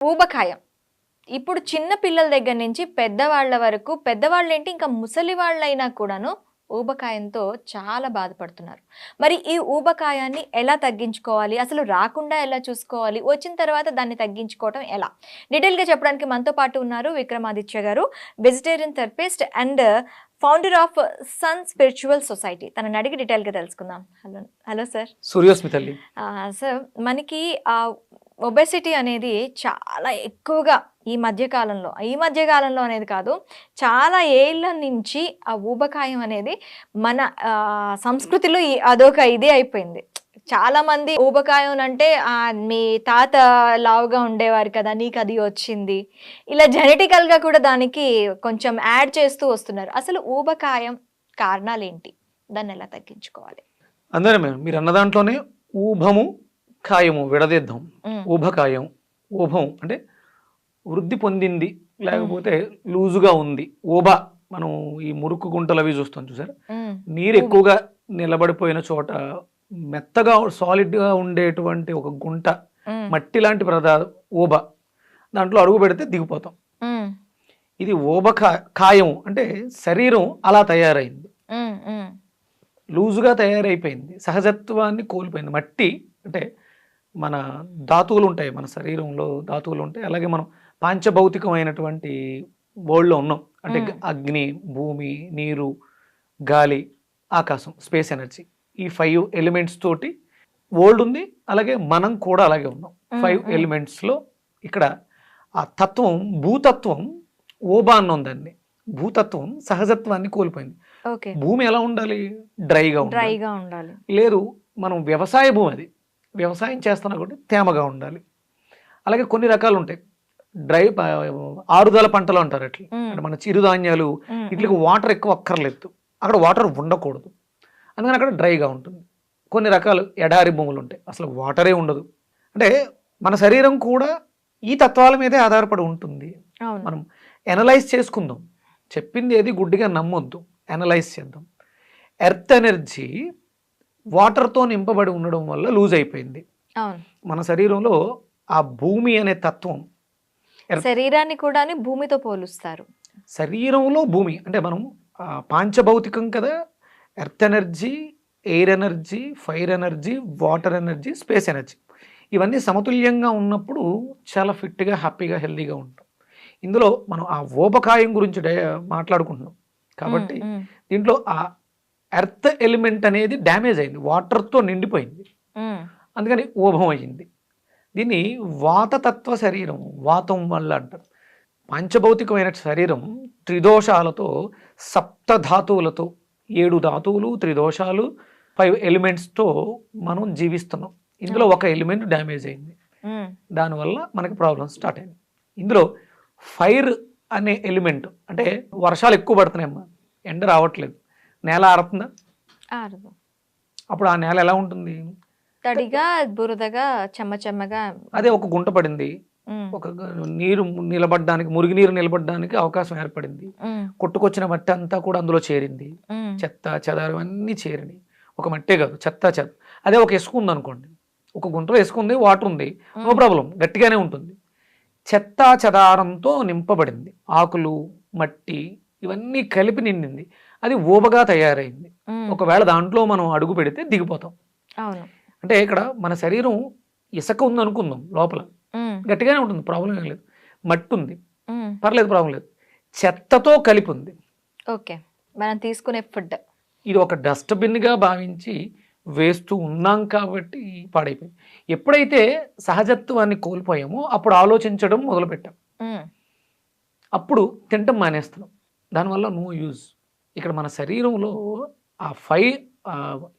ఊబకాయం. ఇప్పుడు చిన్న పిల్లల దగ్గర నుంచి పెద్దవాళ్ళ వరకు పెద్దవాళ్ళు ఏంటి ఇంకా ముసలి వాళ్ళైనా కూడాను ఊబకాయంతో చాలా బాధపడుతున్నారు. మరి ఈ ఊబకాయాన్ని ఎలా తగ్గించుకోవాలి? అసలు రాకుండా ఎలా చూసుకోవాలి? వచ్చిన తర్వాత దాన్ని తగ్గించుకోవటం ఎలా? డీటెయిల్గా చెప్పడానికి మనతో పాటు ఉన్నారు విక్రమాదిత్య గారు vegetarian therapist and founder of sun spiritual society తనని అడిగి డీటెయిల్గా తెలుసుకుందాం. హలో హలో సార్ సూర్యోస్మి తల్లి సార్ మనకి ఆ ఒబెసిటీ అనేది చాలా ఎక్కువగా ఈ మధ్య కాలంలో ఈ మధ్య కాలంలో అనేది కాదు చాలా ఏళ్ళ నుంచి ఆ ఊబకాయం అనేది మన సంస్కృతిలో అదొక ఇదే అయిపోయింది. చాలా మంది ఊబకాయం అంటే మీ తాత లావుగా ఉండేవారు కదా నీకు అది వచ్చింది. ఇలా జెనెటికల్గా కూడా దానికి కొంచెం యాడ్ చేస్తూ వస్తున్నారు. అసలు ఊబకాయం కారణాలు ఏంటి దాన్ని ఎలా తగ్గించుకోవాలి? అందరే మేడం మీరు అన్న దాంట్లోనే ఊభము ఖాయము విడదీద్దాం. ఊభకాయం ఊభం అంటే వృద్ధి పొందింది లేకపోతే లూజుగా ఉంది. ఊబ మనం ఈ మురుకు గుంటలు అవి చూస్తాం చూసారు? నీరు ఎక్కువగా నిలబడిపోయిన చోట మెత్తగా సాలిడ్గా ఉండేటువంటి ఒక గుంట మట్టి లాంటి పదార్థ ఊబ దాంట్లో అడుగు పెడితే దిగిపోతాం. ఇది ఊబ కా- కాయం అంటే శరీరం అలా తయారైంది. లూజుగా తయారైపోయింది సహజత్వాన్ని కోల్పోయింది. మట్టి అంటే మన ధాతువులు ఉంటాయి మన శరీరంలో ధాతువులు ఉంటాయి. అలాగే మనం పాంచభౌతికమైనటువంటి వరల్డ్లో ఉన్నాం. అంటే. అగ్ని భూమి నీరు గాలి ఆకాశం స్పేస్ ఎనర్జీ ఈ ఫైవ్ ఎలిమెంట్స్ తోటి వరల్డ్ ఉంది అలాగే మనం కూడా అలాగే ఉన్నాం. ఫైవ్. ఎలిమెంట్స్లో ఇక్కడ ఆ తత్వం భూతత్వం ఓబా ఉందండి. భూతత్వం సహజత్వాన్ని కోల్పోయింది. భూమి ఎలా ఉండాలి? డ్రైగా ఉండాలి. డ్రైగా ఉండాలి. లేదు మనం వ్యవసాయ భూమి అది. వ్యవసాయం చేస్తున్నా కూడా తేమగా ఉండాలి. అలాగే కొన్ని రకాలు ఉంటాయి. డ్రై ఆరుదల పంటలు అంటారు అట్లా. మన చిరుధాన్యాలు వీటికి వాటర్ ఎక్కువ అక్కర్లేదు. అక్కడ వాటర్ ఉండకూడదు. అందుకని అక్కడ డ్రైగా ఉంటుంది. కొన్ని రకాలు ఎడారి భూములు ఉంటాయి. అసలు వాటరే ఉండదు. అంటే మన శరీరం కూడా ఈ తత్వాల మీదే ఆధారపడి ఉంటుంది. మనం ఎనలైజ్ చేసుకుందాం. చెప్పింది ఏది గుడ్డిగా నమ్మొద్దు. ఎనలైజ్ చేద్దాం. ఎర్త్ ఎనర్జీ వాటర్తో నింపబడి ఉండడం వల్ల లూజ్ అయిపోయింది. మన శరీరంలో ఆ భూమి అనే తత్వం శరీరాన్ని కూడా భూమితో పోలుస్తారు. శరీరంలో భూమి అంటే మనం పాంచభౌతికం కదా? Earth energy air energy fire energy water energy space energy. ఇవన్నీ సమతుల్యంగా ఉన్నప్పుడు చాలా ఫిట్గా హ్యాపీగా హెల్తీగా ఉంటాం. ఇందులో మనం ఆ ఓపకాయం గురించి డై- మాట్లాడుకుంటున్నాం. కాబట్టి దీంట్లో ఆ ఎర్త్ ఎలిమెంట్ అనేది డ్యామేజ్ అయింది. వాటర్తో నిండిపోయింది. అందుకని ఓభం అయ్యింది. దీన్ని వాతతత్వ శరీరం వాతం వల్ల అంటారు. పంచభౌతికమైన శరీరం త్రిదోషాలతో సప్త ధాతువులతో ఏడు ధాతువులు త్రిదోషాలు ఫైవ్ ఎలిమెంట్స్తో మనం జీవిస్తున్నాం. ఇందులో ఒక ఎలిమెంట్ డ్యామేజ్ అయింది. దానివల్ల మనకి ప్రాబ్లమ్ స్టార్ట్ అయింది ఇందులో ఫైర్ అనే ఎలిమెంట్ అంటే వర్షాలు ఎక్కువ పడుతున్నాయమ్మా. ఎండ రావట్లేదు. నేల ఆరుతుందా? అప్పుడు ఆ నేల ఎలా ఉంటుంది? తడిగా బురదగా చెమ్మ చెమ్మగా అదే ఒక గుంట పడింది. ఒక నీరు నిలబడడానికి మురుగునీరు నిలబడడానికి అవకాశం ఏర్పడింది. కొట్టుకొచ్చిన మట్టి అంతా కూడా అందులో చేరింది. చెత్త చెదారం అన్నీ చేరినాయి. ఒక మట్టే కాదు చెత్త చెత్త అదే ఒక ఇసుక ఉంది అనుకోండి ఒక గుంటలో ఇసుక ఉంది వాటర్ ఉంది. నో ప్రాబ్లం గట్టిగానే ఉంటుంది. చెత్త చెదారంతో నింపబడింది. ఆకులు మట్టి ఇవన్నీ కలిపి నిండింది. అది ఊబగా తయారైంది. ఒకవేళ దాంట్లో మనం అడుగు పెడితే దిగిపోతాం. అంటే ఇక్కడ మన శరీరం ఇసుక ఉంది అనుకుందాం లోపల. గట్టిగానే ఉంటుంది ప్రాబ్లం ఏం లేదు. మట్టి ఉంది పర్లేదు ప్రాబ్లం లేదు. చెత్తతో కలిపి ఉంది ఓకే. మనం తీసుకునే ఫుడ్. ఇది ఒక డస్ట్బిన్గా భావించి వేస్తూ ఉన్నాం కాబట్టి పాడైపోయింది. ఎప్పుడైతే సహజత్వాన్ని కోల్పోయామో అప్పుడు ఆలోచించడం మొదలుపెట్టాం. అప్పుడు తింటం మానేస్తున్నాం. దానివల్ల నో యూజ్. ఇక్కడ మన శరీరంలో ఆ ఫైవ్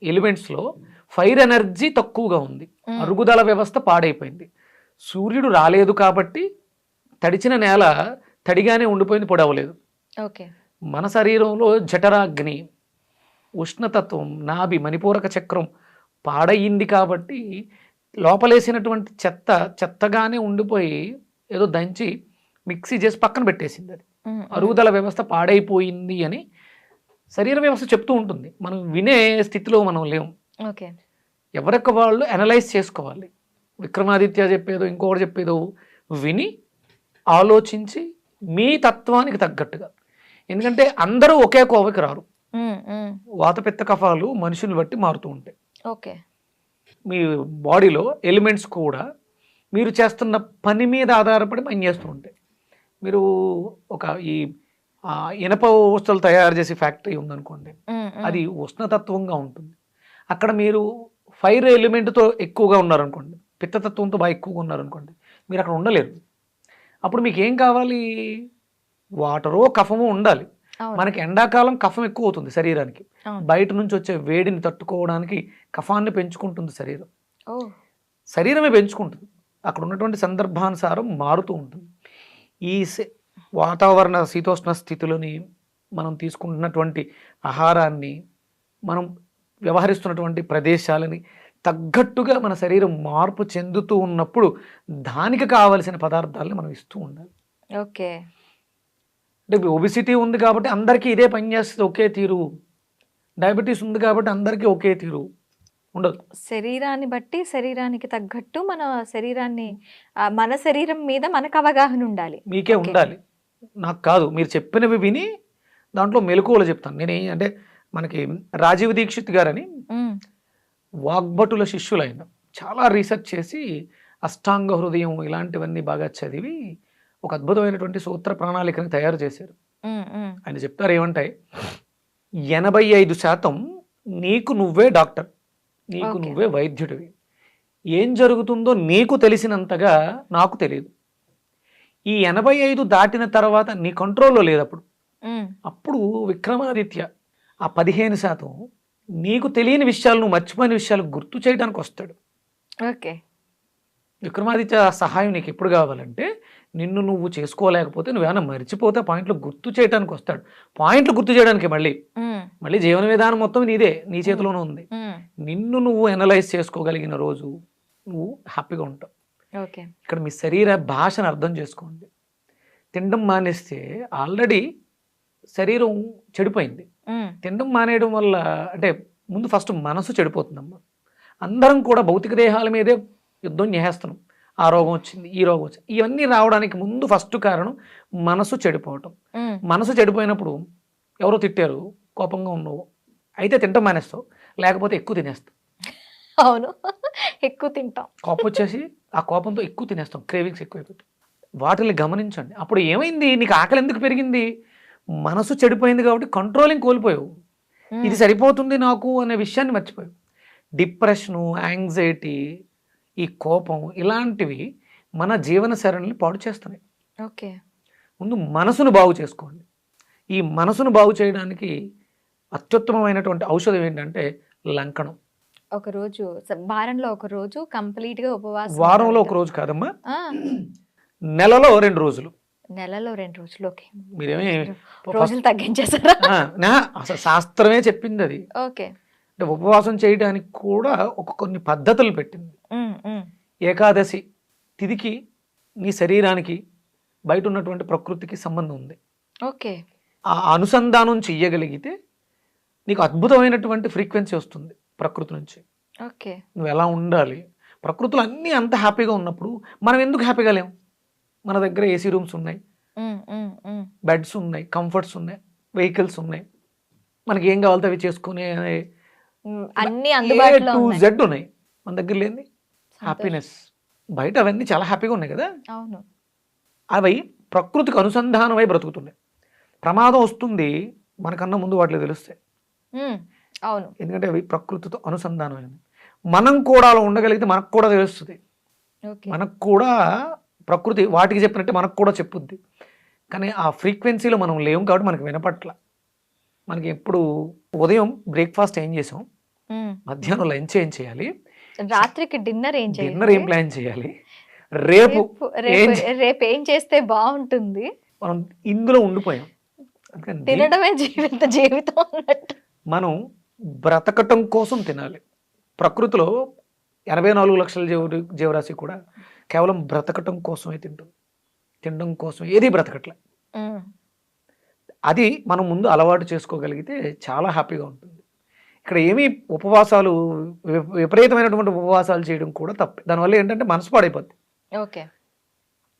ఎలిమెంట్స్లో ఫైర్ ఎనర్జీ తక్కువగా ఉంది. అరుగుదల వ్యవస్థ పాడైపోయింది. సూర్యుడు రాలేదు కాబట్టి తడిచిన నేల తడిగానే ఉండిపోయింది పొడవలేదు. ఓకే. మన శరీరంలో జఠరాగ్ని ఉష్ణతత్వం నాభి మణిపూరక చక్రం పాడయింది కాబట్టి లోపలేసినటువంటి చెత్త చెత్తగానే ఉండిపోయి ఏదో దంచి మిక్సీ చేసి పక్కన పెట్టేసింది అది. అరుగుదల వ్యవస్థ పాడైపోయింది అని శరీర వ్యవస్థ చెప్తూ ఉంటుంది. మనం వినే స్థితిలో మనం లేం. ఓకే. ఎవరికి వాళ్ళు అనలైజ్ చేసుకోవాలి. విక్రమాదిత్య చెప్పేదో ఇంకొకటి చెప్పేదో విని ఆలోచించి మీ తత్వానికి తగ్గట్టుగా. ఎందుకంటే అందరూ ఒకే కోవకి రారు. వాతపిత్త కఫాలు మనుషుని బట్టి మారుతూ ఉంటాయి. ఓకే. మీ బాడీలో ఎలిమెంట్స్ కూడా మీరు చేస్తున్న పని మీద ఆధారపడి పనిచేస్తూ ఉంటాయి. మీరు ఒక ఈ ఇనప వస్తువులు తయారు చేసే ఫ్యాక్టరీ ఉందనుకోండి. అది ఉష్ణతత్వంగా ఉంటుంది. అక్కడ మీరు ఫైర్ ఎలిమెంట్తో ఎక్కువగా ఉన్నారనుకోండి పిత్తతత్వంతో బాగా ఎక్కువగా ఉన్నారనుకోండి మీరు అక్కడ ఉండలేరు. అప్పుడు మీకు ఏం కావాలి? వాటరో కఫమో ఉండాలి. మనకి ఎండాకాలం కఫం ఎక్కువ అవుతుంది శరీరానికి. బయట నుంచి వచ్చే వేడిని తట్టుకోవడానికి కఫాన్ని పెంచుకుంటుంది శరీరం. శరీరమే పెంచుకుంటుంది. అక్కడ ఉన్నటువంటి సందర్భానుసారం మారుతూ ఉంటుంది. ఈ వాతావరణ శీతోష్ణ స్థితిలోని మనం తీసుకుంటున్నటువంటి ఆహారాన్ని మనం వ్యవహరిస్తున్నటువంటి ప్రదేశాలని తగ్గట్టుగా మన శరీరం మార్పు చెందుతూ ఉన్నప్పుడు దానికి కావలసిన పదార్థాలని మనం ఇస్తూ ఉండాలి. ఓకే. అంటే ఒబిసిటీ ఉంది కాబట్టి అందరికీ ఇదే పనిచేస్తుంది ఒకే తీరు. డయాబెటీస్ ఉంది కాబట్టి అందరికీ ఒకే తీరు. ఉండదు. శరీరాన్ని బట్టి శరీరానికి తగ్గట్టు మన శరీరాన్ని మన శరీరం మీద మనకు అవగాహన ఉండాలి. మీకే. ఉండాలి. నాకు కాదు మీరు చెప్పినవి విని దాంట్లో మెలకువలు చెప్తాను. నేను అంటే మనకి రాజీవ్ దీక్షిత్ గారని వాగ్భటుల శిష్యులు ఆయన చాలా రీసెర్చ్ చేసి అష్టాంగ హృదయం ఇలాంటివన్నీ బాగా చదివి ఒక అద్భుతమైనటువంటి సూత్ర ప్రణాళికని తయారు చేశారు. ఆయన చెప్తారు ఏమంటాయి ఎనభై ఐదు శాతం నీకు నువ్వే డాక్టర్ నీకు. నువ్వే వైద్యుడివి. ఏం జరుగుతుందో నీకు తెలిసినంతగా నాకు తెలియదు. ఈ ఎనభై ఐదు దాటిన తర్వాత నీ కంట్రోల్లో లేదు అప్పుడు. అప్పుడు విక్రమాదిత్య ఆ పదిహేను శాతం నీకు తెలియని విషయాలు నువ్వు మర్చిపోయిన విషయాలు గుర్తు చేయడానికి వస్తాడు. ఓకే. విక్రమాదిత్య సహాయం నీకు ఎప్పుడు కావాలంటే నిన్ను నువ్వు చేసుకోలేకపోతే నువ్వేమైనా మర్చిపోతే పాయింట్లు గుర్తు చేయడానికి వస్తాడు. పాయింట్లు గుర్తు చేయడానికి మళ్ళీ. మళ్ళీ జీవన విధానం మొత్తం నీదే నీ చేతిలోనే ఉంది. నిన్ను నువ్వు ఎనలైజ్ చేసుకోగలిగిన రోజు నువ్వు హ్యాపీగా ఉంటావు. ఓకే. ఇక్కడ మీ శరీర భాషను అర్థం చేసుకోండి. తినడం మానేస్తే ఆల్రెడీ శరీరం చెడిపోయింది. తినడం మానేయడం వల్ల అంటే ముందు ఫస్ట్ మనసు చెడిపోతుందమ్మా. అందరం కూడా భౌతిక దేహాల మీదే యుద్ధం చేస్తున్నాం ఆ రోగం వచ్చింది ఈ రోగం వచ్చింది. ఇవన్నీ రావడానికి ముందు ఫస్ట్ కారణం మనసు చెడిపోవటం. మనసు చెడిపోయినప్పుడు ఎవరో తిట్టారు కోపంగా ఉన్నావు అయితే తింటాం మానేస్తావు లేకపోతే ఎక్కువ తినేస్తావు. అవును ఎక్కువ తింటాం. కోపం వచ్చేసి ఆ కోపంతో ఎక్కువ తినేస్తాం క్రేవింగ్స్ ఎక్కువైపోతాయి. వాటిని గమనించండి. అప్పుడు ఏమైంది? నీకు ఆకలి ఎందుకు పెరిగింది? మనసు చెడిపోయింది కాబట్టి కంట్రోలింగ్ కోల్పోయావు. ఇది సరిపోతుంది నాకు అనే విషయాన్ని మర్చిపోయావు. డిప్రెషను యాంగ్జైటీ ఈ కోపం ఇలాంటివి మన జీవన శరణిని పాడు చేస్తున్నాయి. ఓకే. ముందు మనసును బాగు చేసుకోండి. ఈ మనసును బాగు చేయడానికి అత్యుత్తమమైనటువంటి ఔషధం ఏంటంటే లంకణం. ఒక రోజు వారంలో ఒక రోజు కంప్లీట్గా ఉపవాసం వారంలో. ఒక రోజు కాదమ్మా. నెలలో రెండు రోజులు. నెలలో రెండు రోజులు ఓకే మీరేమే రోజులు తగ్గించేసారా అసలు శాస్త్రమే చెప్పింది అది. ఓకే. అంటే ఉపవాసం చేయడానికి కూడా ఒక కొన్ని పద్ధతులు పెట్టింది. ఏకాదశి తిదికి నీ శరీరానికి బయట ఉన్నటువంటి ప్రకృతికి సంబంధం ఉంది. ఓకే. ఆ అనుసంధానం చెయ్యగలిగితే నీకు అద్భుతమైనటువంటి ఫ్రీక్వెన్సీ వస్తుంది ప్రకృతి నుంచి. ఓకే. నువ్వు ఎలా ఉండాలి? ప్రకృతిలో అన్నీ అంత హ్యాపీగా ఉన్నప్పుడు మనం ఎందుకు హ్యాపీగా లేము మన దగ్గర ఏసీ రూమ్స్ ఉన్నాయి. బెడ్స్ ఉన్నాయి కంఫర్ట్స్ ఉన్నాయి వెహికల్స్ ఉన్నాయి. మనకి ఏం కావాలితే అవి చేసుకునే అన్ని అందుబాటులో ఉన్నాయి. జెడ్ ఉన్నాయి. మన దగ్గర లేని హ్యాపీనెస్ బయట అవన్నీ చాలా హ్యాపీగా ఉన్నాయి కదా? అవును. అవి ప్రకృతికి అనుసంధానమై బ్రతుకుతున్నాయి. ప్రమాదం వస్తుంది మనకన్నా ముందు వాటిలో తెలుస్తాయి. అవును. ఎందుకంటే అవి ప్రకృతితో అనుసంధానమైనవి. మనం కూడా అలా ఉండగలిగితే మనకు కూడా తెలుస్తుంది. మనకు కూడా ప్రకృతి వాటికి చెప్పినట్టే మనకు కూడా చెప్పుద్ది. కానీ ఆ ఫ్రీక్వెన్సీలో మనం లేవు కాబట్టి మనకి వినపట్ల. మనకి ఎప్పుడు ఉదయం బ్రేక్ఫాస్ట్ ఏం చేసాం. మధ్యాహ్నం లంచ్ ఏం చేయాలి? రాత్రికి డిన్నర్ ఏం చేయాలి? డిన్నర్ ఏం ప్లాన్ చేయాలి? రేపు రేపు ఏం చేస్తే బాగుంటుంది? మనం ఇందులో ఉండిపోయాం. తినడమే జీవిత జీవితం అన్నట్టు. మనం బ్రతకటం కోసం తినాలి. ప్రకృతిలో ఎనభై నాలుగు లక్షల జీవ జీవరాశి కూడా కేవలం బ్రతకటం కోసమే తింటుంది తినడం కోసం ఏది బ్రతకట్లే. అది మనం ముందు అలవాటు చేసుకోగలిగితే చాలా హ్యాపీగా ఉంటుంది. ఇక్కడ ఏమీ ఉపవాసాలు వి- విపరీతమైనటువంటి ఉపవాసాలు చేయడం కూడా తప్పే. దానివల్ల ఏంటంటే మనసు పాడైపోద్ది. ఓకే.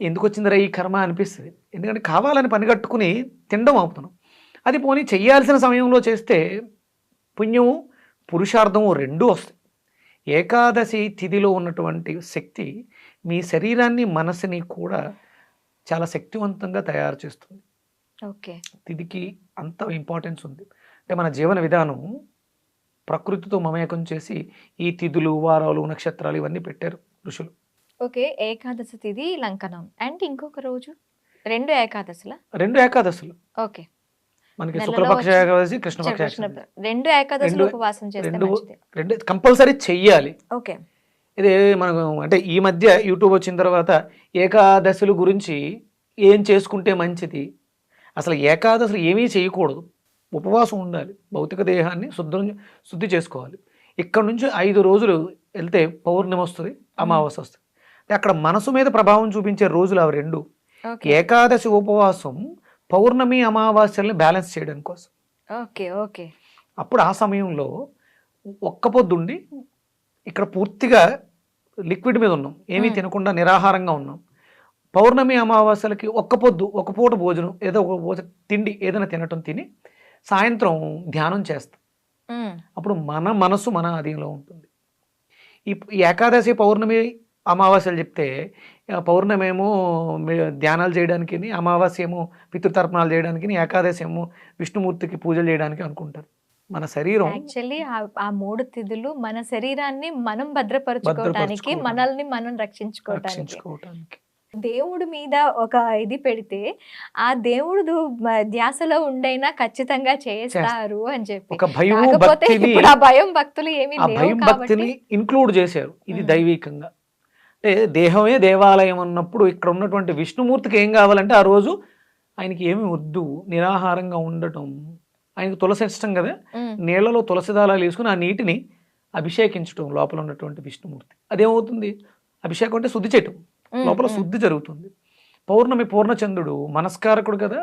ఎందుకు వచ్చిందిరా ఈ కర్మ అనిపిస్తుంది? ఎందుకంటే కావాలని పని కట్టుకుని తినడం ఆపుతున్నాం. అది పోనీ చెయ్యాల్సిన సమయంలో చేస్తే పుణ్యము పురుషార్థము రెండూ వస్తాయి. ఏకాదశి తిథిలో ఉన్నటువంటి శక్తి మీ శరీరాన్ని మనసుని కూడా చాలా శక్తివంతంగా తయారు చేస్తుంది. ఓకే. తిథికి అంత ఇంపార్టెన్స్ ఉంది. అంటే మన జీవన విధానం ప్రకృతితో మమేకం చేసి ఈ తిథులు వారాలు నక్షత్రాలు ఇవన్నీ పెట్టారు ఋషులు. ఓకే. ఏకాదశి తిథి లంకనం. అండ్ ఇంకొక రోజు? రెండు ఏకాదశిల? రెండు ఏకాదశులు. ఓకే. మనకి శుక్లపక్ష ఏకాదశి కృష్ణపక్ష రెండు ఏకాదశులు ఉపవాసం చేస్తే రెండు కంపల్సరీ చెయ్యాలి. ఓకే. ఇది మనకు అంటే ఈ మధ్య యూట్యూబ్ వచ్చిన తర్వాత ఏకాదశుల గురించి ఏం చేసుకుంటే మంచిది? అసలు ఏకాదశులు ఏమీ చేయకూడదు. ఉపవాసం ఉండాలి. భౌతిక దేహాన్ని శుద్ధం శుద్ధి చేసుకోవాలి. ఇక్కడ నుంచి ఐదు రోజులు వెళ్తే పౌర్ణమి వస్తుంది అమావాస్య వస్తుంది. అక్కడ మనసు మీద ప్రభావం చూపించే రోజులు అవి రెండు. ఏకాదశి ఉపవాసం పౌర్ణమి అమావాస్యల్ని బ్యాలెన్స్ చేయడం కోసం. Okay okay. అప్పుడు ఆ సమయంలో ఒక్క పొద్దుండి ఇక్కడ పూర్తిగా లిక్విడ్ మీద ఉన్నాం. ఏమీ. తినకుండా నిరాహారంగా ఉన్నాం. పౌర్ణమి అమావాస్యలకి ఒక్క పొద్దు ఒక పూట భోజనం ఏదో ఒక పూట తిండి ఏదైనా తినటం తిని సాయంత్రం ధ్యానం చేస్తాం. అప్పుడు మన మనసు మన అధీనంలో ఉంటుంది. ఈ ఏకాదశి పౌర్ణమి అమావాస్యలు చెప్తే పౌర్ణమి ఏమో ధ్యానాలు చేయడానికి అమావాస్య ఏమో పితృతర్పణాలు చేయడానికి ఏకాదశి ఏమో విష్ణుమూర్తికి పూజలు చేయడానికి అనుకుంటారు. మన శరీరం యాక్చువల్లీ ఆ- మూడు తిథులు మన శరీరాన్ని మనం భద్రపరచుకోవటానికి భద్రపరచుకోవడానికి. మనల్ని మనం రక్షించుకోవటానికి. దేవుడి మీద ఒక ఇది పెడితే ఆ దేవుడు ధ్యాసలో ఉండైనా ఖచ్చితంగా చేస్తారు అని చెప్పి. ఒక కాకపోతే భక్తిని ఆ భయం భక్తులు ఏమీ భయం భక్తిని ఇంక్లూడ్ చేశారు ఇది. దైవికంగా. అంటే దేహమే దేవాలయం అన్నప్పుడు ఇక్కడ ఉన్నటువంటి విష్ణుమూర్తికి ఏం కావాలంటే ఆ రోజు ఆయనకి ఏమి వద్దు నిరాహారంగా ఉండటం ఆయనకి తులసి ఇష్టం కదా. నీళ్ళలో తులసి దాళాలు వేసుకుని ఆ నీటిని అభిషేకించడం లోపల ఉన్నటువంటి విష్ణుమూర్తి. అదేమవుతుంది? అభిషేకం అంటే శుద్ధి చేయటం. లోపల. శుద్ధి జరుగుతుంది. పౌర్ణమి పూర్ణచంద్రుడు మనస్కారకుడు కదా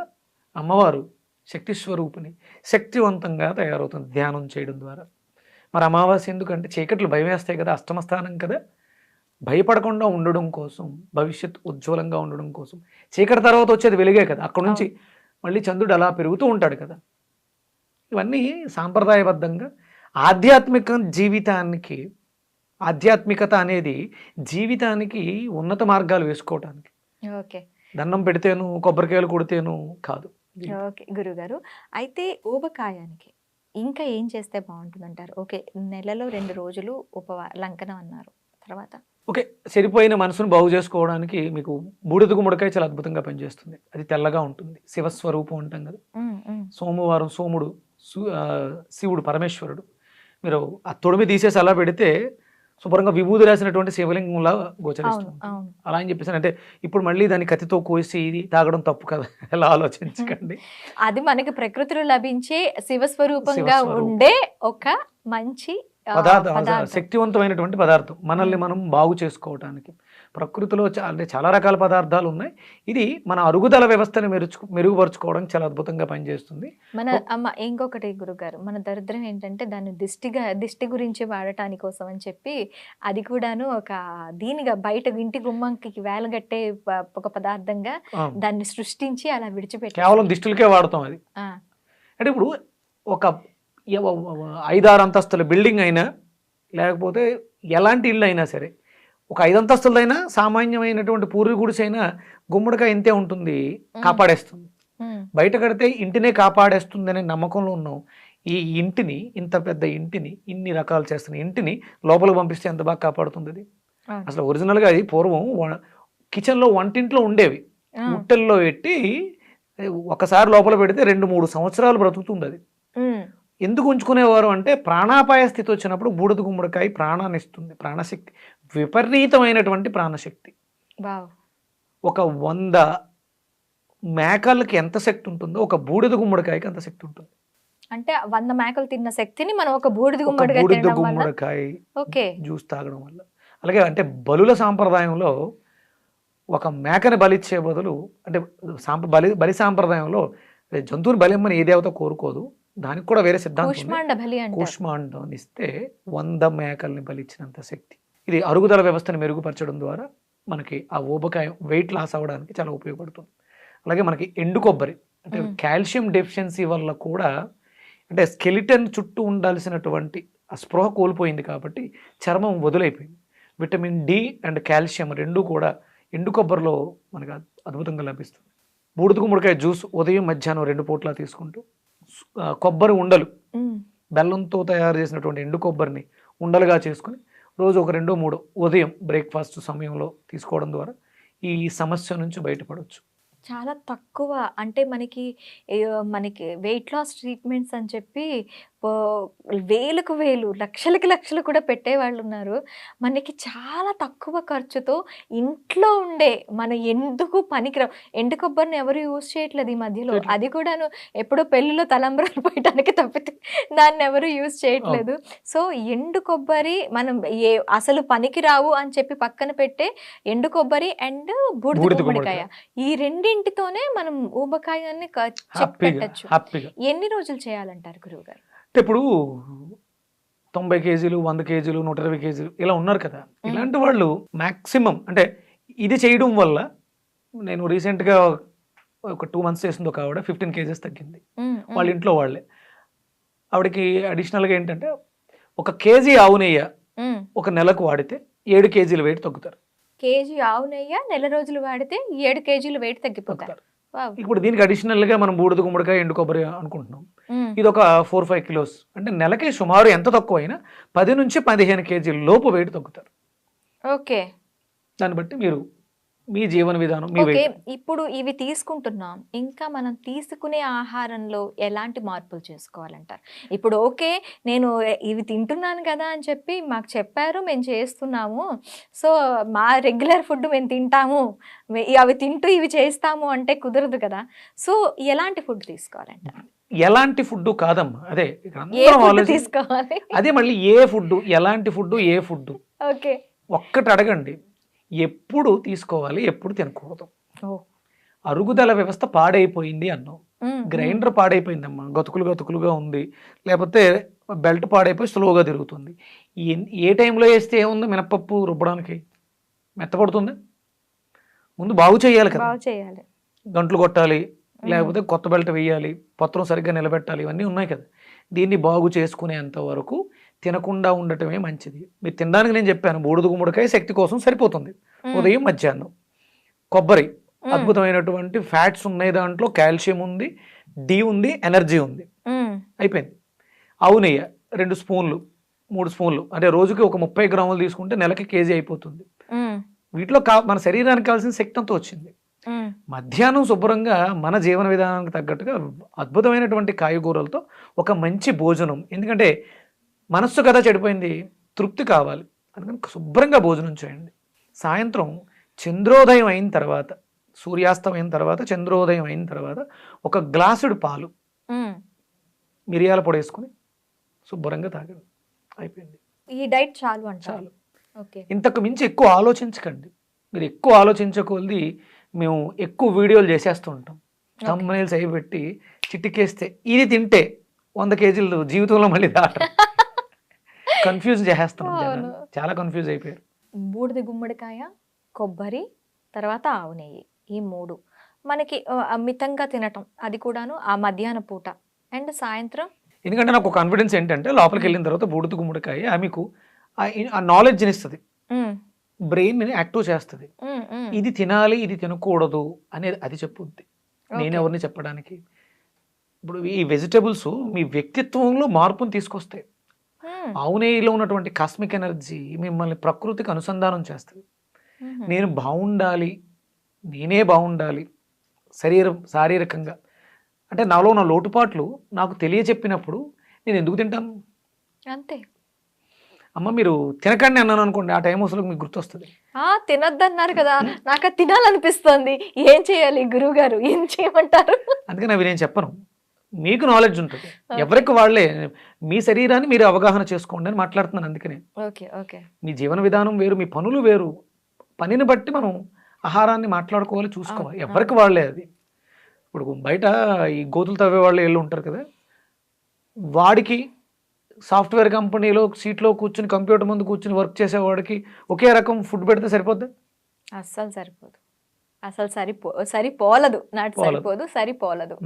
అమ్మవారు శక్తి స్వరూపిణి శక్తివంతంగా తయారవుతుంది ధ్యానం చేయడం ద్వారా. మరి అమావాస్య ఎందుకంటే చీకట్లు భయం వేస్తాయి కదా అష్టమస్థానం కదా. భయపడకుండా ఉండడం కోసం భవిష్యత్ ఉజ్వలంగా ఉండడం కోసం చీకటి తర్వాత వచ్చేది వెలుగే కదా. అక్కడ నుంచి మళ్ళీ చంద్రుడు అలా పెరుగుతూ ఉంటాడు కదా. ఇవన్నీ సాంప్రదాయబద్ధంగా ఆధ్యాత్మిక జీవితానికి ఆధ్యాత్మికత అనేది జీవితానికి ఉన్నత మార్గాలు వేసుకోవటానికి. ఓకే. దండం పెడితేను కొబ్బరికాయలు కొడితేను కాదు. ఓకే గురుగారు. అయితే ఊబకాయానికి ఇంకా ఏం చేస్తే బాగుంటుందంటారు? ఓకే నెలలో రెండు రోజులు ఉపవా లంకనం అన్నారు. తర్వాత? ఓకే సరిపోయిన మనసును బాగు చేసుకోవడానికి మీకు బూడిద గుమ్మడికాయ చాలా అద్భుతంగా పనిచేస్తుంది. అది తెల్లగా ఉంటుంది. శివస్వరూపం అంటాం కదా. సోమవారం సోముడు శివుడు పరమేశ్వరుడు. మీరు ఆ తొడిమి తీసేసి అలా పెడితే శుభ్రంగా విభూది రాసినటువంటి శివలింగంలా గోచరిస్తుంది. అలా అని చెప్పేసి అంటే ఇప్పుడు మళ్ళీ దాన్ని కత్తితో కోసి ఇది తాగడం తప్పు కదా? ఎలా ఆలోచించకండి. అది మనకి ప్రకృతిలో లభించే శివస్వరూపంగా శివస్వరూపం. ఉండే ఒక మంచి పదార్థం. శక్తివంతమైనటువంటి పదార్థం. మనల్ని. మనం బాగు చేసుకోవటానికి. ప్రకృతిలో అంటే చాలా రకాల పదార్థాలు ఉన్నాయి. ఇది మన అరుగుదల వ్యవస్థను మెరుచు మెరుగుపరుచుకోవడానికి చాలా అద్భుతంగా పనిచేస్తుంది. మన అమ్మ ఇంకొకటి గురుగారు మన దరిద్రం ఏంటంటే దాన్ని దిష్టిగా దిష్టి గురించి వాడటానికి కోసం అని చెప్పి అది కూడాను ఒక దీనిగా బయట ఇంటి గుమ్మంకి వేలగట్టే ఒక పదార్థంగా దాన్ని సృష్టించి అలా విడిచిపెట్టి కేవలం దిష్టులకే వాడతాం అది. అంటే ఇప్పుడు ఒక ఐదారు అంతస్తుల బిల్డింగ్ అయినా లేకపోతే ఎలాంటి ఇల్లు అయినా సరే ఒక ఐదు అంతస్తులైనా సామాన్యమైనటువంటి పూర్వీ గుడిసైనా గుమ్మడికాయ ఇంతే ఉంటుంది కాపాడేస్తుంది. బయట కడితే ఇంటినే కాపాడేస్తుంది అనే నమ్మకంలో ఉన్నాం ఈ ఇంటిని ఇంత పెద్ద ఇంటిని ఇన్ని రకాలు చేస్తున్న ఇంటిని లోపలికి పంపిస్తే ఎంత బాగా కాపాడుతుంది అది? అసలు ఒరిజినల్గా అది పూర్వం కిచెన్లో వంటింట్లో ఉండేవి. ఉట్టెల్లో పెట్టి ఒకసారి లోపల పెడితే రెండు మూడు సంవత్సరాలు బ్రతుకుతుంది అది. ఎందుకు ఉంచుకునేవారు అంటే ప్రాణాపాయ స్థితి వచ్చినప్పుడు బూడిద గుమ్మడికాయ ప్రాణాన్ని ఇస్తుంది ప్రాణశక్తి. విపరీతమైనటువంటి ప్రాణశక్తి. ఒక వంద మేకలకి ఎంత శక్తి ఉంటుందో ఒక బూడిద గుమ్మడికాయకి అంత శక్తి ఉంటుంది. అంటే వంద మేకలు తిన్న శక్తిని మనం ఒక బూడిద గుమ్మడిగా బూడిద గుమ్మడికాయ ఓకే. జ్యూస్ తాగడం వల్ల. అలాగే అంటే బలుల సాంప్రదాయంలో ఒక మేకని బలిచ్చే బదులు అంటే సాంప్ర బలి బలి సాంప్రదాయంలో జంతువుని బలిమ్మని ఏ దేవత కోరుకోదు. దానికి కూడా వేరే సిద్ధాంతం కూష్మాండం ఇస్తే వంద మేకల్ని బలిచ్చినంత శక్తి. ఇది అరుగుదల వ్యవస్థను మెరుగుపరచడం ద్వారా మనకి ఆ ఊబకాయం వెయిట్ లాస్ అవ్వడానికి చాలా ఉపయోగపడుతుంది. అలాగే మనకి ఎండు కొబ్బరి అంటే. కాల్షియం డెఫిషియన్సీ వల్ల కూడా అంటే స్కెలిటన్ చుట్టూ ఉండాల్సినటువంటి ఆ స్పృహ కోల్పోయింది కాబట్టి చర్మం వదిలైపోయింది. విటమిన్ డి అండ్ కాల్షియం రెండు కూడా ఎండు కొబ్బరిలో మనకు అద్- అద్భుతంగా లభిస్తుంది. బూడిద గుమ్మడికాయ జ్యూస్ ఉదయం మధ్యాహ్నం రెండు పూట్ల తీసుకుంటూ కొబ్బరి ఉండలు బెల్లంతో తయారు చేసినటువంటి ఎండు కొబ్బరిని ఉండలుగా చేసుకుని రోజు ఒక రెండో మూడో ఉదయం బ్రేక్ఫాస్ట్ సమయంలో తీసుకోవడం ద్వారా ఈ సమస్య నుంచి బయటపడవచ్చు చాలా తక్కువ. అంటే మనకి మనకి వెయిట్ లాస్ ట్రీట్మెంట్స్ అని చెప్పి వేలకు వేలు లక్షలకి లక్షలు కూడా పెట్టేవాళ్ళు ఉన్నారు మనకి చాలా తక్కువ ఖర్చుతో ఇంట్లో ఉండే మన ఎందుకు పనికిరావు? ఎండు కొబ్బరిని ఎవరు యూజ్ చేయట్లేదు ఈ మధ్యలో. అది కూడాను ఎప్పుడో పెళ్ళిలో తలంబ్రాలు పోయటానికి తప్పితే దాన్ని ఎవరు యూజ్ చేయట్లేదు. సో ఎండు కొబ్బరి మనం ఏ అసలు పనికిరావు అని చెప్పి పక్కన పెట్టే ఎండు కొబ్బరి అండ్ బూడిద గుమ్మడికాయ ఈ రెండింటితోనే మనం ఊబకాయాన్ని పెట్టచ్చు. ఎన్ని రోజులు చేయాలంటారు గురువు గారు అంటే ఇప్పుడు తొంభై కేజీలు వంద కేజీలు నూట ఇరవై కేజీలు ఇలా ఉన్నారు కదా. ఇలాంటి వాళ్ళు మాక్సిమం అంటే ఇది చేయడం వల్ల నేను రీసెంట్గా ఒక టూ మంత్స్ చేసింది ఒక ఆవిడ ఫిఫ్టీన్ కేజెస్ తగ్గింది. వాళ్ళ ఇంట్లో వాళ్ళే. ఆవిడకి అడిషనల్గా ఏంటంటే ఒక కేజీ ఆవు నెయ్యి ఒక నెలకు వాడితే ఏడు కేజీల వెయిట్ తగ్గుతారు. కేజీ ఆవు నెయ్య నెల రోజులు వాడితే ఏడు కేజీలు వెయిట్ తగ్గిపోతారు. ఇప్పుడు దీనికి అడిషనల్గా మనం బూడిద గుమ్మడికాయ ఎండు కొబ్బరి అనుకుంటున్నాం. ఇది ఒక ఫోర్ ఫైవ్ కిలోస్. అంటే నెలకి సుమారు ఎంత తక్కువ అయినా పది నుంచి పదిహేను కేజీల లోపు వెయిట్ తగ్గుతారు. ఓకే. దాన్ని బట్టి మీరు మీ జీవన విధానం ఓకే ఇప్పుడు ఇవి తీసుకుంటున్నాం. ఇంకా మనం తీసుకునే ఆహారంలో ఎలాంటి మార్పులు చేసుకోవాలంటారు? ఇప్పుడు ఓకే నేను ఇవి తింటున్నాను కదా అని చెప్పి మాకు చెప్పారు మేము చేస్తున్నాము. సో మా రెగ్యులర్ ఫుడ్ మేము తింటాము. అవి తింటూ ఇవి చేస్తాము అంటే కుదరదు కదా. సో ఎలాంటి ఫుడ్ తీసుకోవాలంటారు? ఎలాంటి ఫుడ్ కాదమ్మా. అదే తీసుకోవాలి? అదే మళ్ళీ ఏ ఫుడ్ ఎలాంటి ఫుడ్ ఏ ఫుడ్ ఓకే. ఒక్కటి అడగండి. ఎప్పుడు తీసుకోవాలి ఎప్పుడు తినకూడదు. అరుగుదల వ్యవస్థ పాడైపోయింది అన్నాం గ్రైండర్ పాడైపోయిందమ్మా. గతుకులు గతుకులుగా ఉంది. లేకపోతే బెల్ట్ పాడైపోయి స్లోగా తిరుగుతుంది. ఏ- టైంలో వేస్తే ఏముంది? మినపప్పు రుబ్బడానికి. మెత్తపడుతుంది? ముందు బాగు చేయాలి కదా. చేయాలి. గంటలు కొట్టాలి. లేకపోతే కొత్త బెల్ట్ వేయాలి. పత్రం సరిగ్గా నిలబెట్టాలి. ఇవన్నీ ఉన్నాయి కదా. దీన్ని బాగు చేసుకునేంత వరకు తినకుండా ఉండటమే మంచిది. మీరు తినడానికి నేను చెప్పాను బూడిద గుమ్మడికాయ శక్తి కోసం సరిపోతుంది. ఉదయం మధ్యాహ్నం. కొబ్బరి అద్భుతమైనటువంటి ఫ్యాట్స్ ఉన్నాయి దాంట్లో కాల్షియం ఉంది డి ఉంది ఎనర్జీ ఉంది. అయిపోయింది. ఆవు నెయ్యి రెండు స్పూన్లు మూడు స్పూన్లు. అంటే రోజుకి ఒక ముప్పై గ్రాములు తీసుకుంటే నెలకి కేజీ అయిపోతుంది. వీటిలో కా మన శరీరానికి కావాల్సిన శక్తి అంతా వచ్చింది మధ్యాహ్నం శుభ్రంగా మన జీవన విధానానికి తగ్గట్టుగా అద్భుతమైనటువంటి కాయగూరలతో ఒక మంచి భోజనం. ఎందుకంటే మనస్సు కదా చెడిపోయింది తృప్తి కావాలి. అందుకని శుభ్రంగా భోజనం చేయండి. సాయంత్రం చంద్రోదయం అయిన తర్వాత సూర్యాస్తం అయిన తర్వాత చంద్రోదయం అయిన తర్వాత ఒక గ్లాసుడు పాలు. మిరియాల పొడి వేసుకుని శుభ్రంగా తాగండి. అయిపోయింది. ఈ డైట్ చాలు అంటారు. చాలు. ఓకే. ఇంతకు మించి ఎక్కువ ఆలోచించకండి. మీరు ఎక్కువ ఆలోచించకొలది మేము ఎక్కువ వీడియోలు చేసేస్తూ ఉంటాం. తమ్మునేల్స్ అవి పెట్టి చిటికేస్తే ఇది తింటే వంద కేజీలు జీవితంలో మళ్ళీ దాట. కన్ఫ్యూజ్ చేసేస్తున్నాం. అవును. చాలా కన్ఫ్యూజ్ అయిపోయారు. బూడిద గుమ్మడికాయ కొబ్బరి తర్వాత ఆవు నెయ్యి ఈ మూడు. మనకి ఆ, అమితంగా తినటం అది కూడాను ఆ మధ్యాహ్న పూట. అండ్ సాయంత్రం? ఎందుకంటే నాకు కాన్ఫిడెన్స్ ఏంటంటే లోపలికి వెళ్ళిన తర్వాత బూడిద గుమ్మడికాయ ఆమెకు ఆ- నాలెడ్జ్ని ఇస్తుంది. బ్రెయిన్ని యాక్టివ్ చేస్తుంది. ఇది తినాలి ఇది తినకూడదు అనేది అది చెప్పుద్ది. నేను. ఎవరిని చెప్పడానికి? ఇప్పుడు ఈ వెజిటబుల్స్ మీ వ్యక్తిత్వంలో మార్పును తీసుకొస్తాయి. ఆవు నెయ్యిలో ఉన్నటువంటి కాస్మిక్ ఎనర్జీ మిమ్మల్ని ప్రకృతికి అనుసంధానం చేస్తుంది. ఉమ్. నేను బాగుండాలి నేనే బాగుండాలి శరీరం శారీరకంగా. అంటే నాలో ఉన్న లోటుపాట్లు నాకు తెలియచెప్పినప్పుడు నేను ఎందుకు తింటాను? అంతే. అమ్మ మీరు తినకండి అన్నాను అనుకోండి ఆ టైం అసలు మీకు గుర్తొస్తుంది. ఆ తినొద్దన్నారు కదా నాకు తినాలనిపిస్తోంది. ఏం చేయాలి గురువు గారు ఏం చేయమంటారు? అందుకని అవి నేను చెప్పను. మీకు నాలెడ్జ్ ఉంటుంది. ఎవరికి వాళ్ళే మీ శరీరాన్ని మీరు అవగాహన చేసుకోండి అని మాట్లాడుతున్నాను అందుకనే. ఓకే ఓకే మీ జీవన విధానం వేరు మీ పనులు వేరు. పనిని బట్టి మనం ఆహారాన్ని మాట్లాడుకోవాలి చూసుకోవాలి. ఎవరికి వాళ్ళే అది. ఇప్పుడు బయట ఈ గోతులు తవ్వే వాళ్ళు వెళ్ళి ఉంటారు కదా. వాడికి సాఫ్ట్వేర్ కంపెనీలో సీట్లో కూర్చుని కంప్యూటర్ ముందు కూర్చుని వర్క్ చేసేవాడికి ఒకే రకం ఫుడ్ పెడితే సరిపోద్ది? అస్సలు సరిపోదు. అసలు సరిపో సరిపోలదు. నాటి. సరిపోదు సరిపోలదు.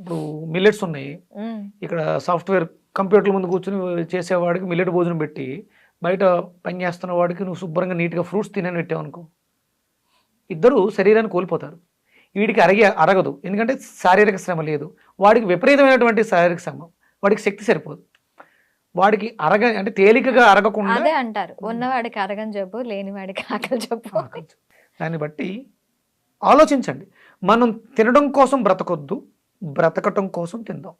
ఇప్పుడు మిల్లెట్స్ ఉన్నాయి. ఇక్కడ సాఫ్ట్వేర్ కంప్యూటర్ ముందు కూర్చుని చేసేవాడికి మిల్లెట్ భోజనం పెట్టి బయట పని చేస్తున్న వాడికి నువ్వు శుభ్రంగా నీట్గా ఫ్రూట్స్ తినని పెట్టావు అనుకో ఇద్దరు శరీరాన్ని కోల్పోతారు. వీడికి అరగే అరగదు. ఎందుకంటే శారీరక శ్రమ లేదు. వాడికి విపరీతమైనటువంటి శారీరక శ్రమ. వాడికి శక్తి సరిపోదు. వాడికి అరగ అంటే తేలికగా అరగకుండా అదే అంటారు. ఉన్నవాడికి అరగని జబ్బు లేనివాడికి ఆకలి జబ్బు. దాన్ని బట్టి ఆలోచించండి. మనం తినడం కోసం బ్రతకొద్దు బ్రతకటం కోసం తిందాం.